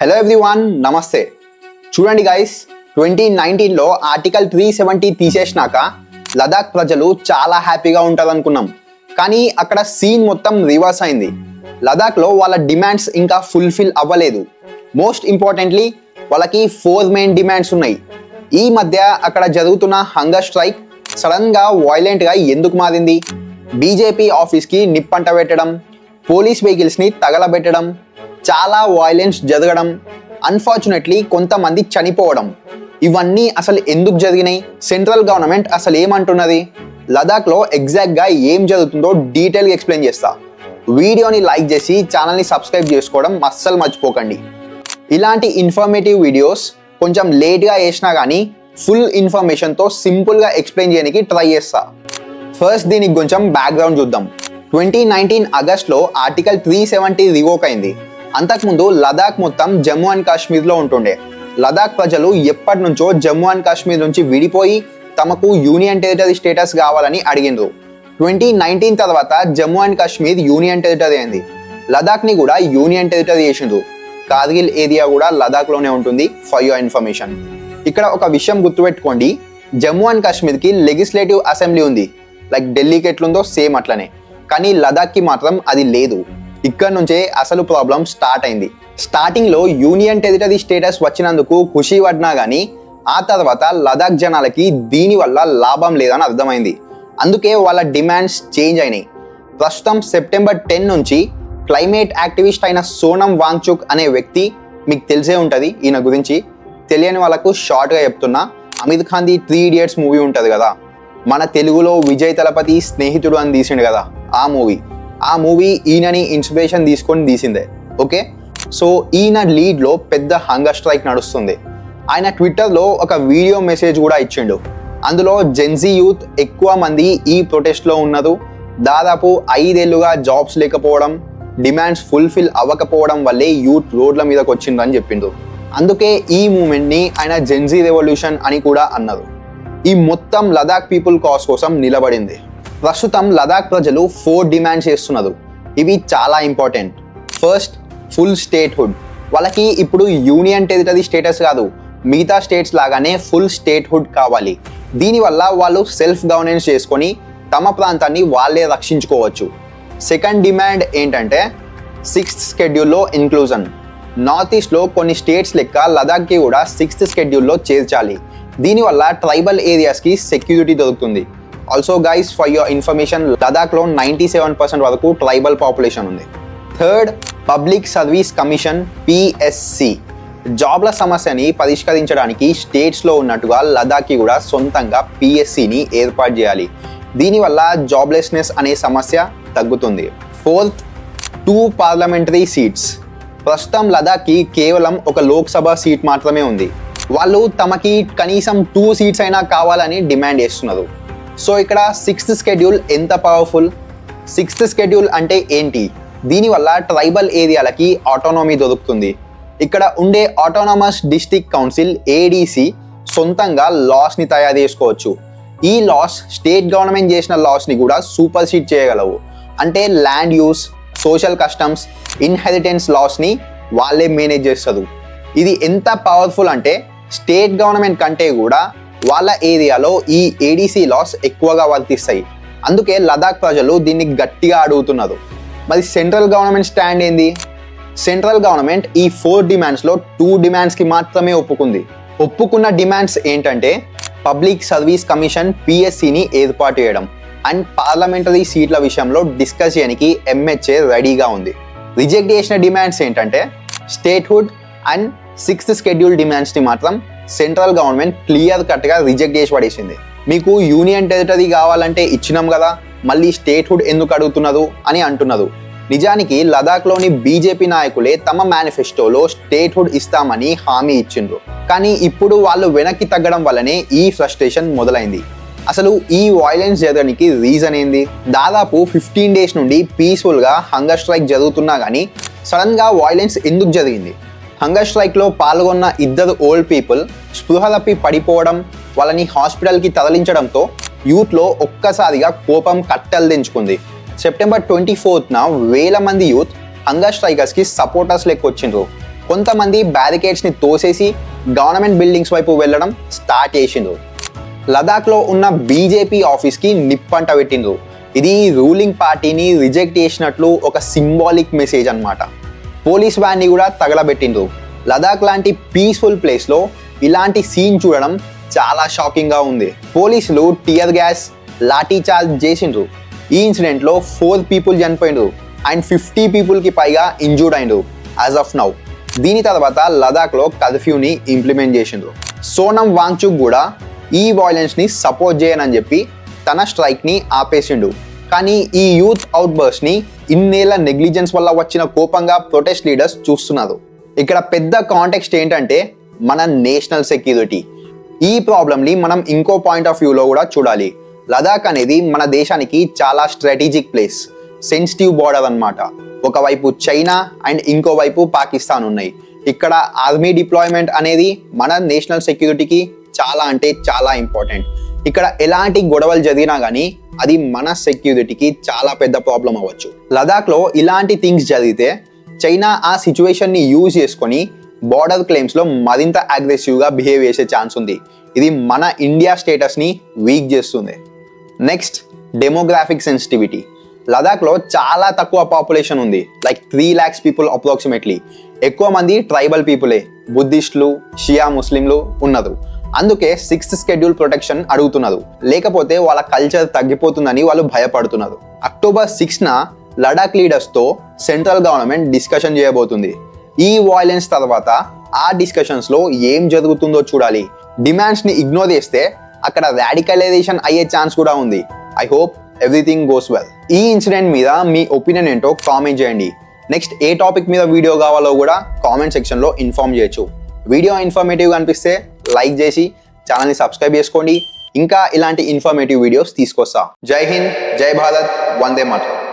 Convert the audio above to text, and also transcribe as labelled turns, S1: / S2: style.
S1: Hello everyone నమస్తే. చూడండి guys twenty నైన్టీన్లో ఆర్టికల్ త్రీ సెవెంటీ తీసేసినాక లదాఖ్ ప్రజలు చాలా హ్యాపీగా ఉంటారనుకున్నాం. కానీ అక్కడ సీన్ మొత్తం రివర్స్ అయింది. లదాఖ్లో వాళ్ళ డిమాండ్స్ ఇంకా ఫుల్ఫిల్ అవ్వలేదు. మోస్ట్ ఇంపార్టెంట్లీ వాళ్ళకి ఫోర్ మెయిన్ డిమాండ్స్ ఉన్నాయి. ఈ మధ్య అక్కడ జరుగుతున్న హంగర్ స్ట్రైక్ సడన్గా వైలెంట్గా ఎందుకు మారింది? బీజేపీ ఆఫీస్కి నిప్పంట పెట్టడం పోలీస్ వెహికల్స్ని తగలబెట్టడం చాలా వాయిలెన్స్ జరగడం అన్ఫార్చునేట్లీ కొంతమంది చనిపోవడం. ఇవన్నీ అసలు ఎందుకు జరిగినాయి? సెంట్రల్ గవర్నమెంట్ అసలు ఏమంటున్నది? లదాఖ్లో ఎగ్జాక్ట్గా ఏం జరుగుతుందో డీటెయిల్గా ఎక్స్ప్లెయిన్ చేస్తా. వీడియోని లైక్ చేసి ఛానల్ని సబ్స్క్రైబ్ చేసుకోవడం అస్సలు మర్చిపోకండి. ఇలాంటి ఇన్ఫర్మేటివ్ వీడియోస్ కొంచెం లేట్గా వేసినా కానీ ఫుల్ ఇన్ఫర్మేషన్తో సింపుల్గా ఎక్స్ప్లెయిన్ చేయడానికి ట్రై చేస్తా. ఫస్ట్ దీనికి కొంచెం బ్యాక్గ్రౌండ్ చూద్దాం. ట్వంటీ నైన్టీన్ ఆగస్ట్లో ఆర్టికల్ త్రీ సెవెంటీ రివోక్ అయింది. అంతకుముందు లదాఖ్ మొత్తం జమ్మూ అండ్ కాశ్మీర్లో ఉంటుండే. లదాఖ్ ప్రజలు ఎప్పటి నుంచో జమ్మూ అండ్ కాశ్మీర్ నుంచి విడిపోయి తమకు యూనియన్ టెరిటరీ స్టేటస్ కావాలని అడిగిండ్రు. ట్వంటీ నైన్టీన్ తర్వాత Jammu and Kashmir union territory అయింది. లదాఖ్ని కూడా యూనియన్ టెరిటరీ చేసిండ్రు. కార్గిల్ ఏరియా కూడా లదాఖ్లోనే ఉంటుంది ఫర్ యువర్ ఇన్ఫర్మేషన్ ఇక్కడ ఒక విషయం గుర్తుపెట్టుకోండి. జమ్మూ అండ్ కాశ్మీర్కి లెగిస్లేటివ్ అసెంబ్లీ ఉంది. లైక్ ఢిల్లీకి ఎట్లుందో సేమ్ అట్లనే. కానీ లదాఖ్కి మాత్రం అది లేదు. ఇక్కడ నుంచే అసలు ప్రాబ్లం స్టార్ట్ అయింది. స్టార్టింగ్లో యూనియన్ టెరిటరీ స్టేటస్ వచ్చినందుకు ఖుషి పడినా కానీ ఆ తర్వాత లదాఖ్ జనాలకి దీనివల్ల లాభం లేదని అర్థమైంది. అందుకే వాళ్ళ డిమాండ్స్ చేంజ్ అయినాయి. ప్రస్తుతం సెప్టెంబర్ టెన్ నుంచి క్లైమేట్ యాక్టివిస్ట్ అయిన సోనం వాంగ్చుక్ అనే వ్యక్తి మీకు తెలిసే ఉంటుంది. ఈయన గురించి తెలియని వాళ్ళకు షార్ట్గా చెప్తున్నా. అమిత్ ఖాన్ది త్రీ ఇడియట్స్ మూవీ ఉంటుంది కదా. మన తెలుగులో విజయ్ తలపతి స్నేహితుడు అని తీసిండు కదా ఆ మూవీ ఆ మూవీ ఈయనని ఇన్స్పిరేషన్ తీసుకొని తీసిందే ఓకే? సో ఈయన లీడ్లో పెద్ద హంగర్ స్ట్రైక్ నడుస్తుంది. ఆయన ట్విట్టర్లో ఒక వీడియో మెసేజ్ కూడా ఇచ్చిండు. అందులో జెన్జీ యూత్ ఎక్కువ మంది ఈ ప్రొటెస్ట్లో ఉన్నారు. దాదాపు ఐదేళ్ళుగా జాబ్స్ లేకపోవడం డిమాండ్స్ ఫుల్ఫిల్ అవ్వకపోవడం వల్లే యూత్ రోడ్ల మీదకి వచ్చిందని చెప్పిండు. అందుకే ఈ మూమెంట్ని ఆయన జెన్జీ రెవల్యూషన్ అని కూడా అన్నారు. ఈ మొత్తం లదాఖ్ పీపుల్ కాస్ కోసం నిలబడింది. ప్రస్తుతం లదాఖ్ ప్రజలు ఫోర్ డిమాండ్ చేస్తున్నారు. ఇవి చాలా ఇంపార్టెంట్. First full statehood. వాళ్ళకి ఇప్పుడు యూనియన్ టెరిటరీ స్టేటస్ కాదు మిగతా స్టేట్స్ లాగానే ఫుల్ స్టేట్హుడ్ కావాలి. దీనివల్ల వాళ్ళు సెల్ఫ్ గవర్నెన్స్ చేసుకొని తమ ప్రాంతాన్ని వాళ్ళే రక్షించుకోవచ్చు. సెకండ్ డిమాండ్ ఏంటంటే సిక్స్త్ స్కెడ్యూల్లో ఇన్క్లూజన్ నార్త్ ఈస్ట్లో కొన్ని స్టేట్స్ లెక్క లదాఖ్కి కూడా సిక్స్త్ స్కెడ్యూల్లో చేర్చాలి. దీనివల్ల ట్రైబల్ ఏరియాస్కి సెక్యూరిటీ దొరుకుతుంది. Also guys for your information లదాఖ్లో ninety seven percent వరకు ట్రైబల్ పాపులేషన్ ఉంది. Third public service commission PSC జాబ్ల సమస్యని పరిష్కరించడానికి స్టేట్స్లో ఉన్నట్టుగా లదాఖ్కి కూడా సొంతంగా పిఎస్సిని ఏర్పాటు చేయాలి. దీనివల్ల జాబ్లెస్నెస్ అనే సమస్య తగ్గుతుంది. ఫోర్త్ టూ పార్లమెంటరీ సీట్స్ ప్రస్తుతం లదాఖ్కి కేవలం ఒక లోక్సభ సీట్ మాత్రమే ఉంది. వాళ్ళు తమకి కనీసం టూ సీట్స్ అయినా కావాలని డిమాండ్ చేస్తున్నారు. సో ఇక్కడ సిక్స్త్ స్కెడ్యూల్ ఎంత పవర్ఫుల్ సిక్స్త్ స్కెడ్యూల్ అంటే ఏంటి? దీనివల్ల ట్రైబల్ ఏరియాలకి ఆటోనమీ దొరుకుతుంది. ఇక్కడ ఉండే ఆటోనమస్ డిస్టిక్ కౌన్సిల్ ఏడీసీ సొంతంగా లాస్ని తయారు చేసుకోవచ్చు. ఈ లాస్ స్టేట్ గవర్నమెంట్ చేసిన లాస్ని కూడా సూపర్ సీట్ చేయగలవు. అంటే land use social customs inheritance లాస్ని వాళ్ళే మేనేజ్ చేస్తారు. ఇది ఎంత పవర్ఫుల్ అంటే స్టేట్ గవర్నమెంట్ కంటే కూడా వాళ్ళ ఏరియాలో ఈ ఏడీసీ లాస్ ఎక్కువగా వర్తిస్తాయి. అందుకే లదాఖ్ ప్రజలు దీన్ని గట్టిగా అడుగుతున్నారు. మరి సెంట్రల్ గవర్నమెంట్ స్టాండ్ ఏంది? సెంట్రల్ గవర్నమెంట్ ఈ ఫోర్ డిమాండ్స్లో టూ డిమాండ్స్కి మాత్రమే ఒప్పుకుంది. ఒప్పుకున్న డిమాండ్స్ ఏంటంటే పబ్లిక్ సర్వీస్ కమిషన్ పిఎస్సిని ఏర్పాటు చేయడం అండ్ పార్లమెంటరీ సీట్ల విషయంలో డిస్కస్ చేయడానికి ఎంహెచ్ఏ రెడీగా ఉంది. రిజెక్ట్ చేసిన డిమాండ్స్ ఏంటంటే స్టేట్హుడ్ అండ్ సిక్స్త్ స్కెడ్యూల్ డిమాండ్స్ని మాత్రం సెంట్రల్ గవర్నమెంట్ క్లియర్ కట్గా రిజెక్ట్ చేసి పడేసింది. మీకు యూనియన్ టెరిటరీ కావాలంటే ఇచ్చినాం కదా మళ్ళీ స్టేట్హుడ్ ఎందుకు అడుగుతున్నారు అని అంటున్నారు నిజానికి లదాఖ్లోని బీజేపీ నాయకులే తమ మేనిఫెస్టోలో స్టేట్హుడ్ ఇస్తామని హామీ ఇచ్చిండ్రు. కానీ ఇప్పుడు వాళ్ళు వెనక్కి తగ్గడం వల్లనే ఈ ఫ్రస్ట్రేషన్ మొదలైంది. అసలు ఈ వైలెన్స్ జరగడానికి రీజన్ ఏంది? దాదాపు ఫిఫ్టీన్ డేస్ నుండి పీస్ఫుల్గా హంగర్ స్ట్రైక్ జరుగుతున్నా కానీ సడన్గా వైలెన్స్ ఎందుకు జరిగింది? హంగర్ స్ట్రైక్లో పాల్గొన్న ఇద్దరు ఓల్డ్ పీపుల్ స్పృహలప్పి పడిపోవడం వాళ్ళని హాస్పిటల్కి తరలించడంతో యూత్లో ఒక్కసారిగా కోపం కట్టలు దించుకుంది సెప్టెంబర్ ట్వంటీ ఫోర్త్న వేల మంది యూత్ హంగర్ స్ట్రైకర్స్కి సపోర్టర్స్ లెక్కొచ్చిండ్రు. కొంతమంది బ్యారికేడ్స్ని తోసేసి గవర్నమెంట్ బిల్డింగ్స్ వైపు వెళ్ళడం స్టార్ట్ చేసిండ్రు. లదాఖ్లో ఉన్న బీజేపీ ఆఫీస్కి నిప్పంట పెట్టిండ్రు. ఇది రూలింగ్ పార్టీని రిజెక్ట్ చేసినట్లు ఒక సింబాలిక్ మెసేజ్ అనమాట పోలీస్ వ్యాన్ని కూడా తగలబెట్టిండ్రు. లదాఖ్ లాంటి పీస్ఫుల్ ప్లేస్లో ఇలాంటి సీన్ చూడడం చాలా షాకింగ్గా ఉంది. పోలీసులు టియర్ గ్యాస్ లాఠీ చార్జ్ చేసిండ్రు. ఈ ఇన్సిడెంట్లో ఫోర్ పీపుల్ చనిపోయిండ్రు అండ్ ఫిఫ్టీ పీపుల్కి పైగా ఇంజూర్డ్ అయిండ్రు యాజ్ ఆఫ్ నౌ దీని తర్వాత లదాఖ్లో కర్ఫ్యూని ఇంప్లిమెంట్ చేసిండ్రు. సోనం వాంగ్చుక్ కూడా ఈ వాయిలెన్స్ని సపోర్ట్ చేయనని చెప్పి తన స్ట్రైక్ని ఆపేసిండు. కానీ ఈ యూత్ అవుట్బర్స్ని ఇన్నేళ్ళ నెగ్లిజెన్స్ వల్ల వచ్చిన కోపంగా ప్రొటెస్ట్ లీడర్స్ చూస్తున్నారు. ఇక్కడ పెద్ద కాంటెక్స్ట్ ఏంటంటే మన నేషనల్ సెక్యూరిటీ ఈ ప్రాబ్లమ్ని మనం ఇంకో పాయింట్ ఆఫ్ వ్యూలో కూడా చూడాలి. లదాఖ్ అనేది మన దేశానికి చాలా స్ట్రాటజిక్ ప్లేస్ సెన్సిటివ్ బార్డర్ అనమాట ఒకవైపు చైనా అండ్ ఇంకోవైపు పాకిస్తాన్ ఉన్నాయి. ఇక్కడ ఆర్మీ డిప్లాయ్మెంట్ అనేది మన నేషనల్ సెక్యూరిటీకి చాలా అంటే చాలా ఇంపార్టెంట్ ఇక్కడ ఎలాంటి గొడవలు జరిగినా కానీ అది మన సెక్యూరిటీకి చాలా పెద్ద ప్రాబ్లం అవ్వచ్చు. లదాఖ్లో ఇలాంటి థింగ్స్ జరిగితే చైనా ఆ సిచ్యువేషన్ని యూజ్ చేసుకొని బార్డర్ క్లెయిమ్స్లో మరింత అగ్రెసివ్గా బిహేవ్ చేసే ఛాన్స్ ఉంది. ఇది మన ఇండియా స్టేటస్ని వీక్ చేస్తుంది. నెక్స్ట్ డెమోగ్రాఫిక్ సెన్సిటివిటీ లదాఖ్లో చాలా తక్కువ పాపులేషన్ ఉంది. Like three lakhs people approximately ఎక్కువ మంది ట్రైబల్ పీపులే బుద్ధిస్టులు షియా ముస్లింలు ఉన్నారు. అందుకే సిక్స్త్ స్కెడ్యూల్ ప్రొటెక్షన్ అడుగుతున్నారు లేకపోతే వాళ్ళ కల్చర్ తగ్గిపోతుందని వాళ్ళు భయపడుతున్నారు. అక్టోబర్ సిక్స్న లడాక్ లీడర్స్తో సెంట్రల్ గవర్నమెంట్ డిస్కషన్ చేయబోతుంది. ఈ వాయిలెన్స్ తర్వాత ఆ డిస్కషన్స్లో ఏం జరుగుతుందో చూడాలి. డిమాండ్స్ని ఇగ్నోర్ చేస్తే అక్కడ రాడికలైజేషన్ అయ్యే ఛాన్స్ కూడా ఉంది. I hope everything goes well ఈ ఇన్సిడెంట్ మీద మీ ఒపీనియన్ ఏంటో కామెంట్ చేయండి. నెక్స్ట్ ఏ టాపిక్ మీద వీడియో కావాలో కూడా కామెంట్ సెక్షన్లో ఇన్ఫామ్ ఇన్ఫార్మ్ చేయొచ్చు. వీడియో ఇన్ఫర్మేటివ్గా అనిపిస్తే లైక్ చేసి ఛానల్ని సబ్స్క్రైబ్ చేసుకోండి. ఇంకా ఇలాంటి ఇన్ఫర్మేటివ్ వీడియోస్ తీసుకొస్తా. జై హింద్ జై భారత్ వందే మాతరం.